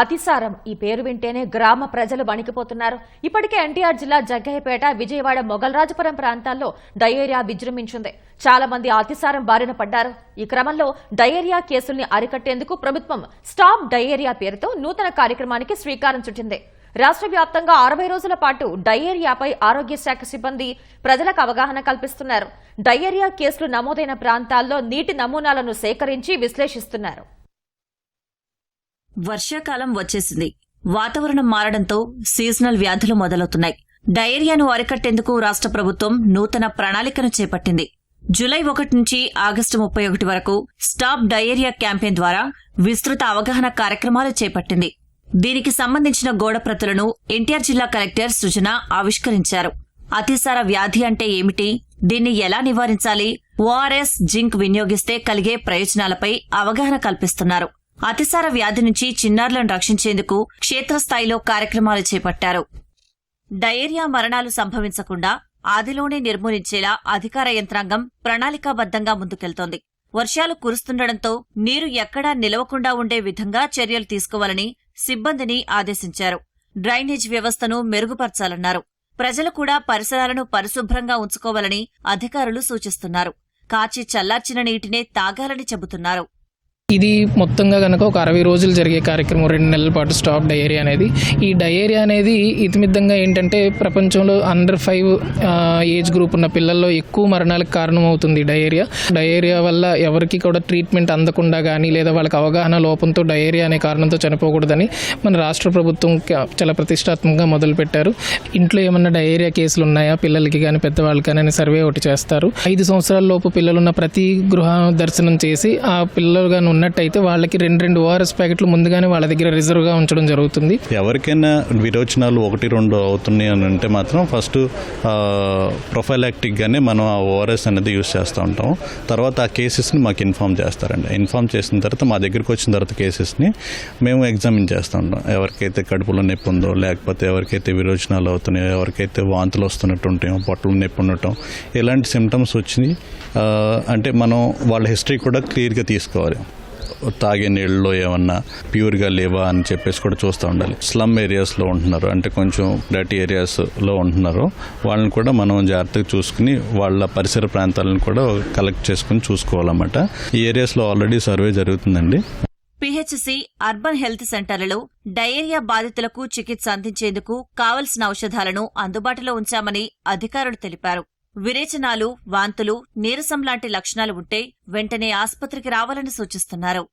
అతిసారం. ఈ పేరు వింటేనే గ్రామ ప్రజలు వణికిపోతున్నారు. ఇప్పటికే ఎన్టీఆర్ జిల్లా జగ్గయ్యపేట విజయవాడ మొగల్రాజపురం ప్రాంతాల్లో డయేరియా విజృంభించింది. చాలా మంది అతిసారం బారిన పడ్డారు. ఈ క్రమంలో డయేరియా కేసుల్ని అరికట్టేందుకు ప్రభుత్వం స్టాప్ డయేరియా పేరుతో నూతన కార్యక్రమానికి శ్రీకారం చుట్టింది. రాష్ట్ర వ్యాప్తంగా అరవై రోజుల పాటు డయేరియాపై ఆరోగ్య శాఖ సిబ్బంది ప్రజలకు అవగాహన కల్పిస్తున్నారు. డయేరియా కేసులు నమోదైన ప్రాంతాల్లో నీటి నమూనాలను సేకరించి విశ్లేషిస్తున్నారు. వర్షాకాలం వచ్చేసింది. వాతావరణం మారడంతో సీజనల్ వ్యాధులు మొదలవుతున్నాయి. డయేరియాను అరికట్టేందుకు రాష్ట్ర ప్రభుత్వం నూతన ప్రణాళికను చేపట్టింది. జులై ఒకటి నుంచి ఆగస్టు ముప్పై ఒకటి వరకు స్టాప్ డయేరియా క్యాంపెయిన్ ద్వారా విస్తృత అవగాహన కార్యక్రమాలు చేపట్టింది. దీనికి సంబంధించిన గోడప్రతులను ఎన్టీఆర్ జిల్లా కలెక్టర్ సృజన ఆవిష్కరించారు. అతిసార వ్యాధి అంటే ఏమిటి? దీన్ని ఎలా నివారించాలి? ఓఆర్ఎస్ జింక్ వినియోగిస్తే కలిగే ప్రయోజనాలపై అవగాహన కల్పిస్తున్నారు. అతిసార వ్యాధి నుంచి చిన్నారులను రక్షించేందుకు క్షేత్రస్థాయిలో కార్యక్రమాలు చేపట్టారు. డయేరియా మరణాలు సంభవించకుండా ఆదిలోనే నిర్మూలించేలా అధికార యంత్రాంగం ప్రణాళికాబద్దంగా ముందుకెళ్తోంది. వర్షాలు కురుస్తుండటంతో నీరు ఎక్కడా నిలవకుండా ఉండే విధంగా చర్యలు తీసుకోవాలని సిబ్బందిని ఆదేశించారు. డ్రైనేజ్ వ్యవస్థను మెరుగుపరచాలన్నారు. ప్రజలు కూడా పరిసరాలను పరిశుభ్రంగా ఉంచుకోవాలని అధికారులు సూచిస్తున్నారు. కాచి చల్లార్చిన నీటినే తాగాలని చెబుతున్నారు. ఇది మొత్తంగా కనుక ఒక అరవై రోజులు జరిగే కార్యక్రమం రెండు నెలల పాటు స్టాప్ డయేరియా అనేది. ఈ డయేరియా అనేది ఇతిమిద్దంగా ఏంటంటే ప్రపంచంలో అండర్ ఫైవ్ ఏజ్ గ్రూప్ ఉన్న పిల్లల్లో ఎక్కువ మరణాలకు కారణమవుతుంది డయేరియా. డయేరియా వల్ల ఎవరికి కూడా ట్రీట్మెంట్ అందకుండా కానీ లేదా వాళ్ళకి అవగాహన లోపంతో డయేరియా అనే కారణంతో చనిపోకూడదని మన రాష్ట్ర ప్రభుత్వం చాలా ప్రతిష్టాత్మకంగా మొదలుపెట్టారు. ఇంట్లో ఏమన్నా డయేరియా కేసులు ఉన్నాయా? పిల్లలకి కానీ పెద్దవాళ్ళకి కానీ అని సర్వే ఒకటి చేస్తారు. ఐదు సంవత్సరాల లోపు పిల్లలున్న ప్రతి గృహ దర్శనం చేసి ఆ పిల్లలు కానీ ఉన్నట్టయితే వాళ్ళకి రెండు రెండు ఓఆర్ఎస్ ప్యాకెట్లు ముందుగానే వాళ్ళ దగ్గర రిజర్వ్గా ఉంచడం జరుగుతుంది. ఎవరికైనా విరోచనాలు ఒకటి రెండు అవుతున్నాయి అని అంటే మాత్రం ఫస్ట్ ప్రొఫైలాక్టిక్గానే మనం ఆ ఓఆర్ఎస్ అనేది యూస్ చేస్తూ ఉంటాం. తర్వాత ఆ కేసెస్ని మాకు ఇన్ఫామ్ చేస్తారండి. ఇన్ఫామ్ చేసిన తర్వాత మా దగ్గరికి వచ్చిన తర్వాత కేసెస్ని మేము ఎగ్జామిన్ చేస్తూ ఉంటాం. ఎవరికైతే కడుపులో నొప్పి ఉందో లేకపోతే ఎవరికైతే విరోచనాలు అవుతున్నాయో ఎవరికైతే వాంతులు వస్తున్నట్టు ఉంటాయో పొట్టలు నొప్పి ఉండటం ఇలాంటి సిమ్టమ్స్ వచ్చినాయి. అంటే మనం వాళ్ళ హిస్టరీ కూడా క్లియర్గా తీసుకోవాలి. తాగే నీళ్ళలో ఏమన్నా ప్యూర్గా లేవా అని చెప్పేసి కూడా చూస్తూ ఉండాలి. స్లమ్ ఏరియాస్లో ఉంటున్నారు. అంటే కొంచెం డర్టీ ఏరియాస్లో ఉంటున్నారు. వాళ్ళని కూడా మనం జాగ్రత్తగా చూసుకుని వాళ్ళ పరిసర ప్రాంతాలను కూడా కలెక్ట్ చేసుకుని చూసుకోవాలన్నమాట. ఈ ఏరియాస్లో ఆల్రెడీ సర్వే జరుగుతుందండి. పిహెచ్సి అర్బన్ హెల్త్ సెంటర్లలో డయేరియా బాధితులకు చికిత్స అందించేందుకు కావలసిన ఔషధాలను అందుబాటులో ఉంచామని అధికారులు తెలిపారు. విరేచనాలు వాంతులు నీరసం లాంటి లక్షణాలు ఉంటే వెంటనే ఆస్పత్రికి రావాలని సూచిస్తున్నారు.